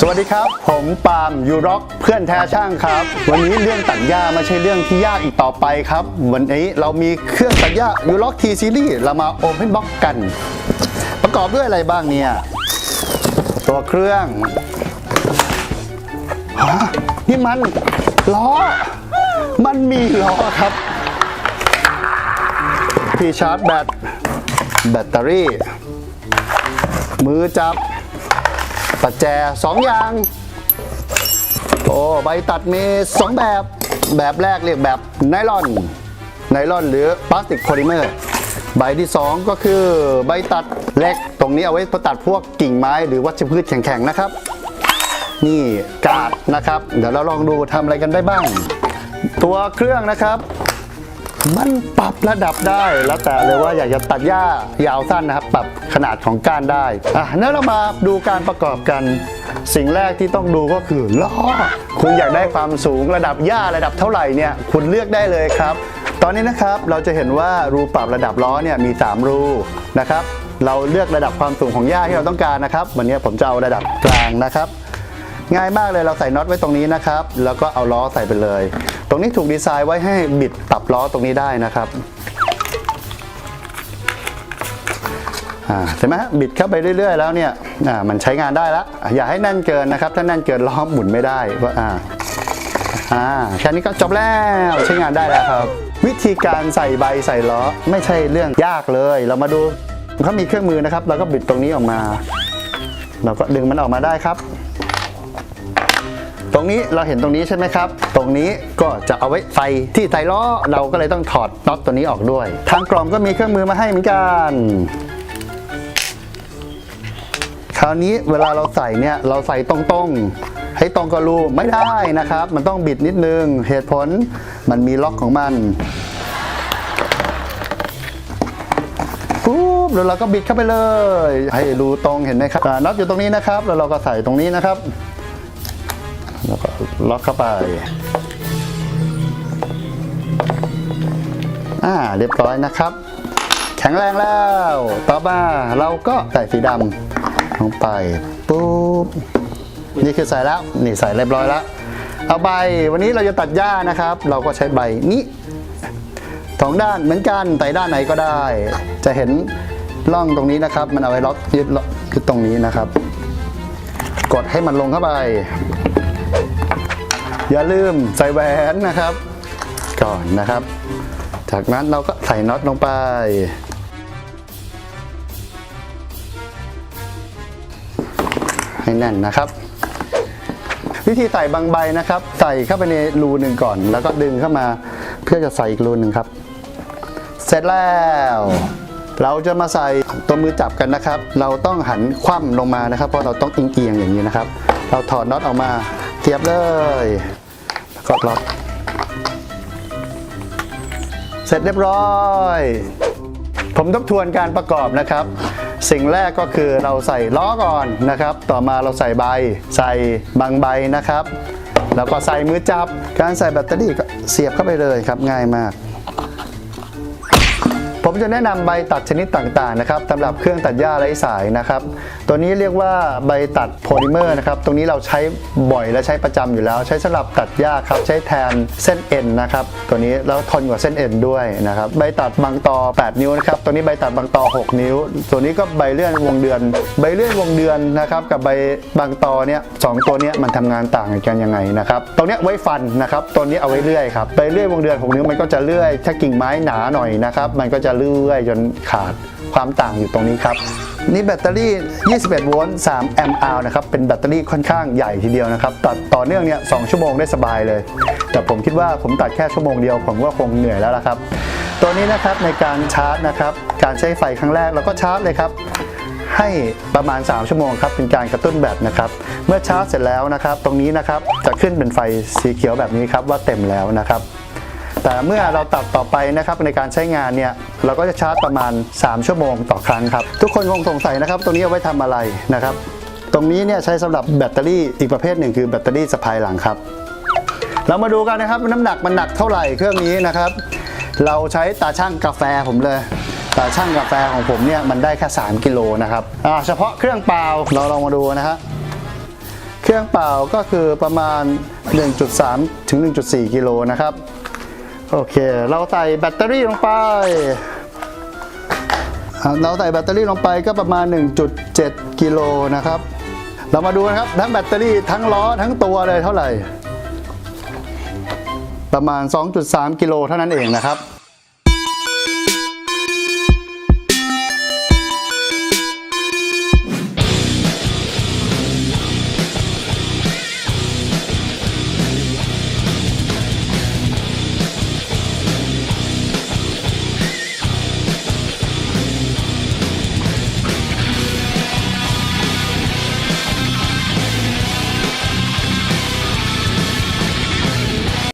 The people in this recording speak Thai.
สวัสดีครับ ผมปาล์มยูร็อกเพื่อนแท้ช่างครับ วันนี้เรื่องตัดหญ้าไม่ใช่เรื่องที่ยากอีกต่อไปครับ วันนี้เรามีเครื่องตัดหญ้ายูร็อกทีซีรีส์เรามาโอเพนบ็อกกัน ประกอบด้วยอะไรบ้างเนี่ย ตัวเครื่องฮะนี่มันล้อ มันมีล้อครับ ที่ชาร์จแบตแบตเตอรี่ มือจับ ปัจแจสองอย่าง โอ้ใบตัดมีสองแบบ แบบแรกเรียกแบบไนลอน ไนลอนหรือพลาสติกโพลิเมอร์ ใบที่ 2 ก็คือใบตัดเล็ก ตรงนี้เอาไว้ตัดพวกกิ่งไม้หรือวัชพืชแข็งๆนะครับ นี่กาดนะครับ เดี๋ยวเราลองดูทำอะไรกันได้บ้าง ตัวเครื่องนะครับ มันปรับระดับได้ แล้วแต่เลยว่าอยากจะตัดหญ้ายาวสั้นนะครับ ปรับขนาดของก้านได้อะนั้นเรามาดูการประกอบกัน สิ่งแรกที่ต้องดูก็คือล้อคุณอยากได้ความสูงระดับหญ้าระดับเท่าไหร่เนี่ยคุณเลือกได้เลยครับ ตอนนี้นะครับเราจะเห็นว่ารูปรับระดับล้อเนี่ยมี 3 รูนะครับ เราเลือกระดับความสูงของหญ้าที่เราต้องการนะครับ วันนี้ผมจะเอาระดับกลางนะครับ ง่ายมากเลยเราใส่น็อตไว้ตรงนี้นะครับ แล้วก็เอาล้อใส่ไปเลย ตรงนี้ถูกดีไซน์ไว้ให้บิดปรับล้อตรงนี้ได้นะครับอ่าเห็นไหมบิดเข้าไปเรื่อยๆแล้วเนี่ยอ่ามันใช้งานได้แล้วอะอย่าให้แน่นเกินนะครับ ถ้าแน่นเกินล้อหมุนไม่ได้อ่าอ่าแค่นี้ก็จบแล้วใช้งานได้แล้วครับ วิธีการใส่ใบใส่ล้อไม่ใช่เรื่องยากเลย เรามาดูเขามีเครื่องมือนะครับ เราก็บิดตรงนี้ออกมา เราก็ดึงมันออกมาได้ครับ ตรงนี้เราเห็นตรงนี้ใช่ไหมครับ ตรงนี้ก็จะเอาไว้ไฟที่ไตล้อเราก็เลยต้องถอดน็อตตัวนี้ออกด้วย ทางกล่องก็มีเครื่องมือมาให้เหมือนกันคราวนี้เวลาเราใส่เนี่ยเราใส่ตรงๆ ให้ตรงกับรูไม่ได้นะครับ มันต้องบิดนิดนึงเหตุผลมันมีล็อกของมันปุ๊บแล้วเราก็บิดเข้าไปเลย ให้รูตรงเห็นไหมครับน็อตอยู่ตรงนี้นะครับ แล้วเราก็ใส่ตรงนี้นะครับ ล็อกเข้าไปอ่าเรียบร้อยนะครับ แข็งแรงแล้ว ต่อมาเราก็ใส่สีดำลงไปปุ๊บนี่คือใส่แล้วนี่ใส่เรียบร้อยแล้วเอาใบวันนี้เราจะตัดหญ้านะครับ เราก็ใช้ใบนี้สองด้านเหมือนกันใส่ด้านไหนก็ได้ จะเห็นร่องตรงนี้นะครับ มันเอาไว้ล็อกยึดล็อกยึดตรงนี้นะครับ กดให้มันลงเข้าไป อย่าลืมใส่แหวนนะครับ ก่อนนะครับ จากนั้นเราก็ใส่น็อตลงไป ให้แน่นนะครับ วิธีใส่บางใบนะครับ ใส่เข้าไปในรูหนึ่งก่อน แล้วก็ดึงเข้ามาเพื่อจะใส่อีกรูหนึ่งครับ เสร็จแล้วเราจะมาใส่ตัวมือจับกันนะครับ เราต้องหันคว่ำลงมานะครับ เพราะเราต้องอิงเอียงๆอย่างนี้นะครับ เราถอดน็อตออกมา เสียบเลยก็ล็อกเสร็จเรียบร้อย ผมทบทวนการประกอบนะครับ สิ่งแรกก็คือเราใส่ล้อก่อนนะครับ ต่อมาเราใส่ใบ ใส่บางใบนะครับ แล้วก็ใส่มือจับ การใส่แบตเตอรี่ก็เสียบเข้าไปเลยครับง่ายมาก ผมจะแนะนำใบตัดชนิดต่างๆนะครับสำหรับเครื่องตัดหญ้าไร้สายนะครับ ตัวนี้เรียกว่าใบตัดโพลิเมอร์นะครับ ตรงนี้เราใช้บ่อยและใช้ประจำอยู่แล้ว ใช้สำหรับตัดหญ้าครับ ใช้แทนเส้นเอ็นนะครับ ตัวนี้แล้วทนกว่าเส้นเอ็นด้วยนะครับ ใบตัดบางตอ 8 นิ้วนะครับ ตัวนี้ใบตัดบางตอ 6 นิ้ว ตัวนี้ก็ใบเลื่อนวงเดือน ใบเลื่อนวงเดือนนะครับ กับใบบางตอเนี่ยสองตัวเนี้ยมันทำงานต่างกันยังไงนะครับ ตรงเนี้ยไว้ฟันนะครับ ตัวนี้เอาไว้เลื่อยครับ ใบเลื่อยวงเดือน 6 นิ้วมันก็จะเลื่อย ถ้ากิ่งไม้หนาหน่อยนะครับ มันก็จะเื่อยจนขาดความต่างอยู่ตรงนี้ครับนี่แบตเตอรี่ 21 โวลต์ 3 แอมป์อาวนะครับ เป็นแบตเตอรี่ค่อนข้างใหญ่ทีเดียวนะครับ ตัดต่อเนื่องเนี่ย 2 ชั่วโมงได้สบายเลย แต่ผมคิดว่าผมตัดแค่ชั่วโมงเดียว ผมก็คงเหนื่อยแล้วละครับ ตัวนี้นะครับในการชาร์จนะครับ การใช้ไฟครั้งแรกเราก็ชาร์จเลยครับ ให้ประมาณ 3 ชั่วโมงครับ เป็นการกระตุ้นแบตนะครับ เมื่อชาร์จเสร็จแล้วนะครับ ตรงนี้นะครับ จะขึ้นเป็นไฟสีเขียวแบบนี้ครับว่าเต็มแล้วนะครับ แต่เมื่อเราตัดต่อไปนะครับในการใช้งานเนี่ยเราก็จะชาร์จประมาณ 3 ชั่วโมงต่อครั้งครับ ทุกคนคงสงสัยนะครับตรงนี้เอาไว้ทำอะไรนะครับ ตรงนี้เนี่ยใช้สำหรับแบตเตอรี่อีกประเภทหนึ่งคือแบตเตอรี่สะพายหลังครับ เรามาดูกันนะครับน้ำหนักมันหนักเท่าไหร่เครื่องนี้นะครับ เราใช้ตาช่างกาแฟผมเลยตาช่างกาแฟของผมเนี่ยมันได้แค่3กิโลนะครับเฉพาะเครื่องเปล่าเราลองมาดูนะฮะเครื่องเปล่าก็คือประมาณ 1.3 ถึง 1.4 กิโลนะครับ โอเค เราใส่แบตเตอรี่ลงไป เราใส่แบตเตอรี่ลงไปก็ประมาณ 1.7 กิโลนะครับ เรามาดูนะครับ ทั้งแบตเตอรี่ทั้งล้อทั้งตัวเลยเท่าไหร่ ประมาณ 2.3 กิโลเท่านั้นเองนะครับ